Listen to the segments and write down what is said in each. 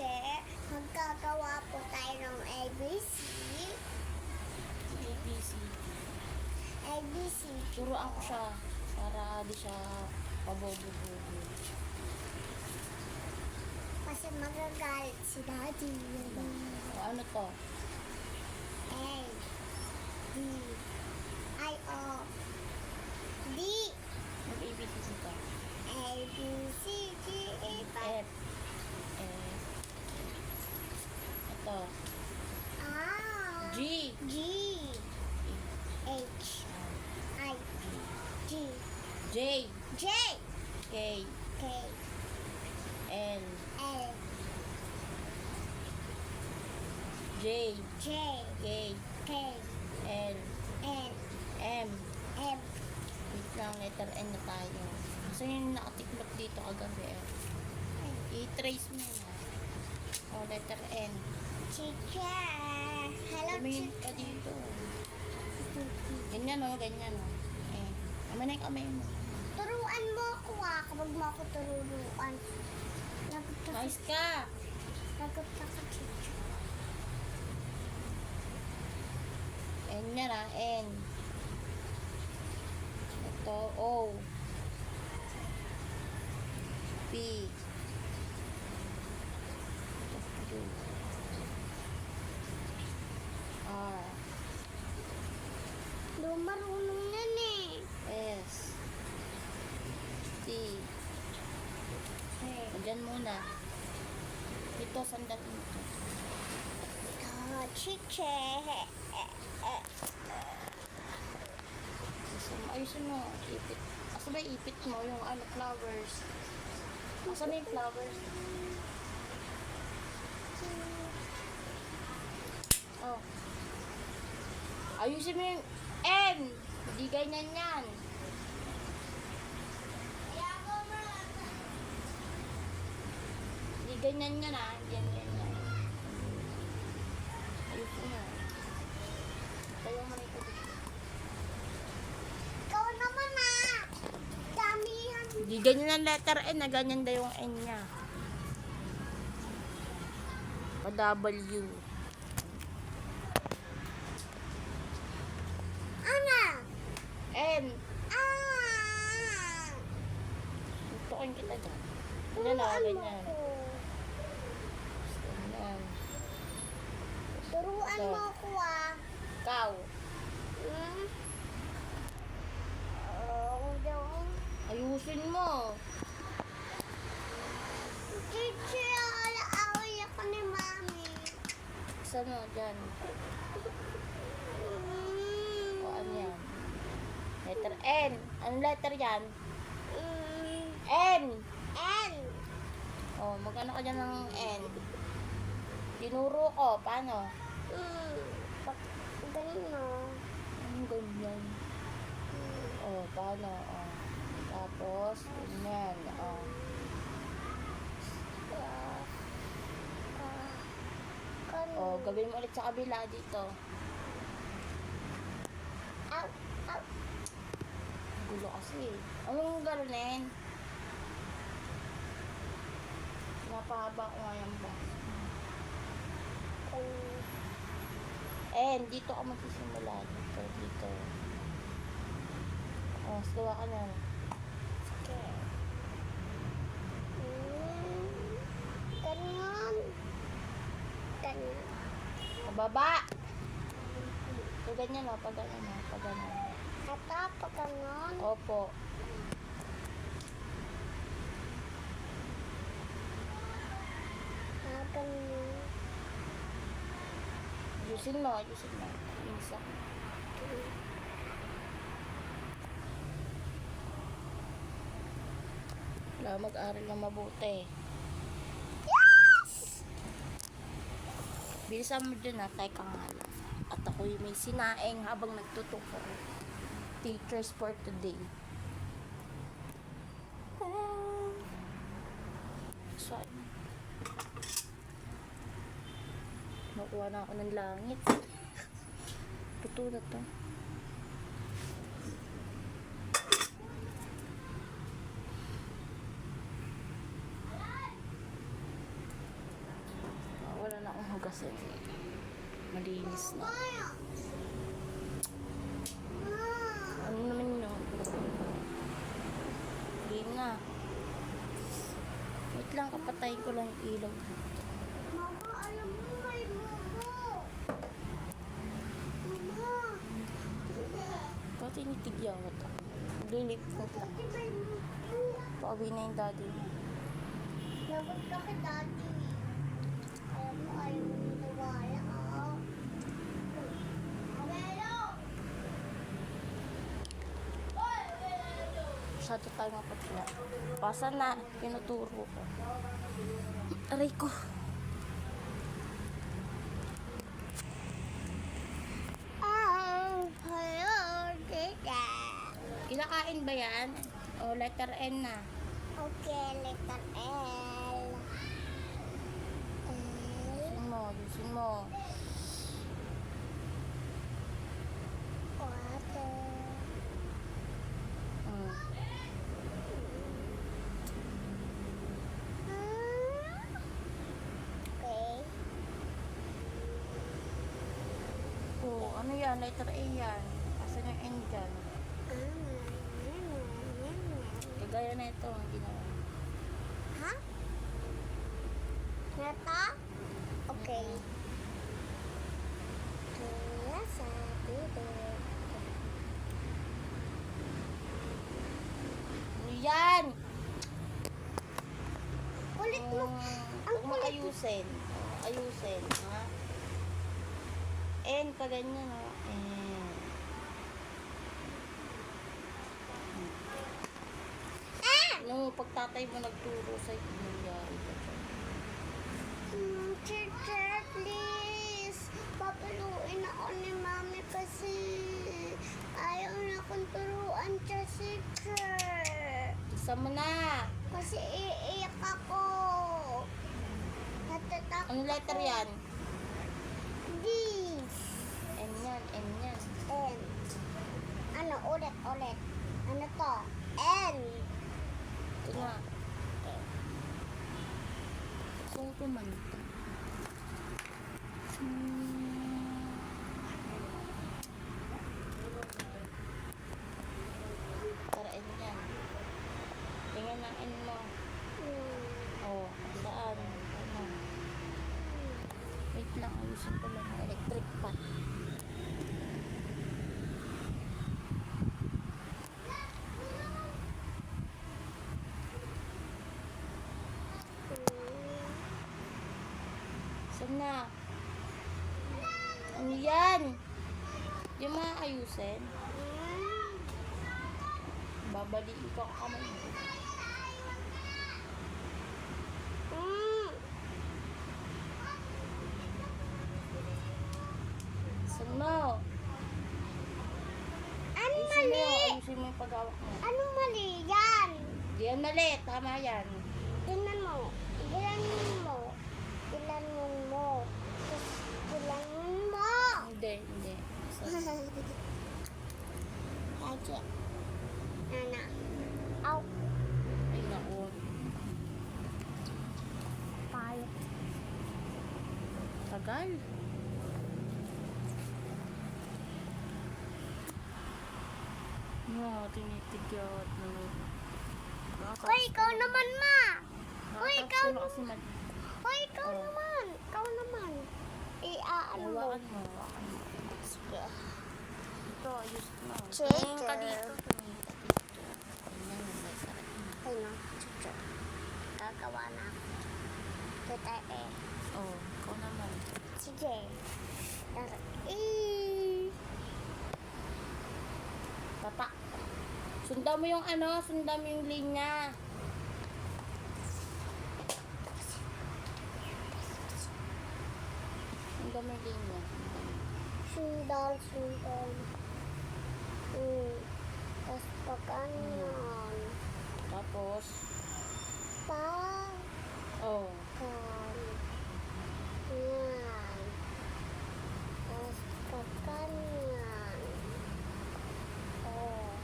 Chiche, magkagawa po tayo ng ABC. ABC. ABC. Turuan ko siya para di siya pabobo-bobo. Kasi magagalit si Daddy. O, ano to? J. J, K. K, L. L, J. J, K. K, L. L, M. M, Wait lang, letter N na tayo. Nyo yung nakatiklop dito kagabi eh. I-trace mo ah. O, letter N. Chiche. Hello, Tumingin ka dito. Ganyan o, ganyan o. Eh, ama na yung kamay mo. Turuan mo ako ah, kapag mo ako tururuan. Ako, Nice ka! chicho. N yan ah, N. Ito, O. P. Ito, Q. R. Di ko marunong yan eh. S. T. Diyan muna. Ito, sandali mo. Oh, chiche. Ayusin mo. Ipit. Asa ba ipit mo? Yung ano, flowers. Asa na yung flowers? Oh. Ayusin mo yung N. Hindi ganyan yan. Hindi ganyan yan ah. Hindi yan ganyan. Ayusin mo. Tayo mo na ito dito. Ikaw naman ah. Damihan. Hindi ganyan ang letter N, na ganyan daw yung N niya. Pa-W. Ano? N. Ah. Tutukin kita dyan. Ganyan na, ganyan. Ganyan. Turuan Ito. mo ako ah. Ikaw. Hmm? Oh, daw. Ayusin mo. Chiche, alaaway ako ni Mami. Saan mo? Dyan. Mm. O, ano yan? Letter N. Anong letter yan? Mm. N. N. O, magano ka dyan ng N? Tinuro ko. Paano? Mm. Pag ganyan o. Anong ganyan? O, paano? O. Tapos, ganyan. O. Ah. Ah. Ganun. O, gawin mo ulit sa kabila dito. Ow, ow. Gulo kasi. Anong galunin? Napahaba ko ngayon ba? Ganun. Eh, dito ka magsisimula. Dito, dito. Oh, gawa ka na. Okay. Mm. Ganyan. Ganyan. Pababa! So, ganyan o. Pag ganyan o. Pag ganyan. Ito, pag ganyan. Opo. Ah, ganyan. Ayusin mo. Ayusin mo. Isa. Wala mag-aral na mabuti. Yes! Bilisan mo dyan ha. Teka nga lang. At ako'y may sinaing habang nagtuturo. Teachers for today. So, Nakuha na ako ng langit. Totoo na to. hugasin. Malinis na. Maya! Ma! Ano naman yun? Hindi na. Wait lang, kapatayin ko lang ilaw. Mama, alam mo may bubo. Mama! Ba't tinitigyan ko ito? May bubo. Pauwi na yung daddy mo. Lagot ka kay daddy. Alam mo, ayaw mo maniwala ako. Oy, abuelo! Masyado tayo mapatila. Pasa na, pinuturo ko. Aray ko. Oh, hello, tita. Kinakain ba yan? O letter N na. Okay, letter L. Ayusin mo, ayusin mo. Water. Mm. Okay. O, ano yan? Letter A yan. Asan yung N dyan? Ito ang ginawa. Ha? Nata? Okay. Kaya sa bibig. Ano yan? Kulit mo. Kung, Ang kung maayusin. Ayusin, ha? N pa ganyan, ha? N. Nung pagtatay mo nagturo sa'yo, nangyari ka dyan. Mm, Teacher, please. Papaluin ako ni mami kasi ayaw na akong turuan siya, teacher. Isa mo na. Kasi iiyak ako. Natatakot Ano letter ako. yan? D. N yan, N yan. N. Ano, ulit, ulit. Ano to? N. Ito na. Soto man ito. Para N yan. Tingnan ng N mo. Hmm. Oh, saan? Ano? Wait lang, ayusin ko lang ang electric pan. Saan na? Ano yan? Yung mga ayusin. Babaliin ko ang kamay mo. Saan mo? Ano mali? ayusin mo yung paghawak mo. Ano mali yan? Di yan mali, tama yan. Tingnan mo. Ilanin mo. Ilanin mo. Ilanin mo. Hindi, hindi. Lagi. Nana. Aw. ay naku. Payat. Tagal. No, tinitigyot no. Uy, ikaw naman, ma. Uy, ikaw mag... Uy, ikaw Oh. naman. Ikaw naman. I-aano mo. Hawakan mo, hawakan Sige. Ito, ayos. Checker. Tumingin ka dito. Tumingin ka dito. Na. Ay, no. Chucho. Gagawa na. Oh, ikaw naman. Sige. Dar- Eh. Tata. Sundan mo yung ano, sundan mo yung linya. Sundan mo yung linya. Sundal, sundal. Hmm. Tapos pa ganyan. Tapos, Pa. oh, Kan. Yan. Tapos pa ganyan. Oh.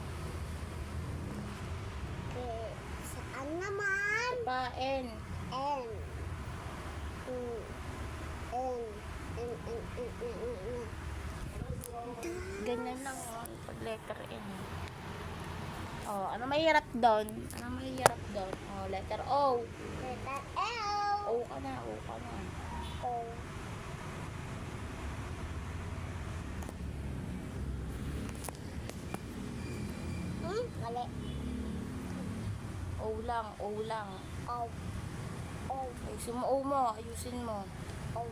Okay. Saan naman? pa N. N. Mm. N. ng pag letter N. Oh, ano mahirap doon? Ano mahirap doon? Oh, letter O. Letter L. O ka na, O ka na. O. Hmm? Mali. O lang, O lang. O. O. Ayusin mo O mo, ayusin mo. O.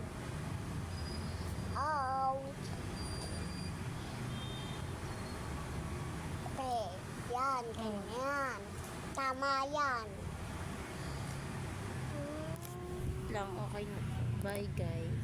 O. Okay. Yan. Mm. Ganyan. Tama yan. Lang, okay na. Bye guys.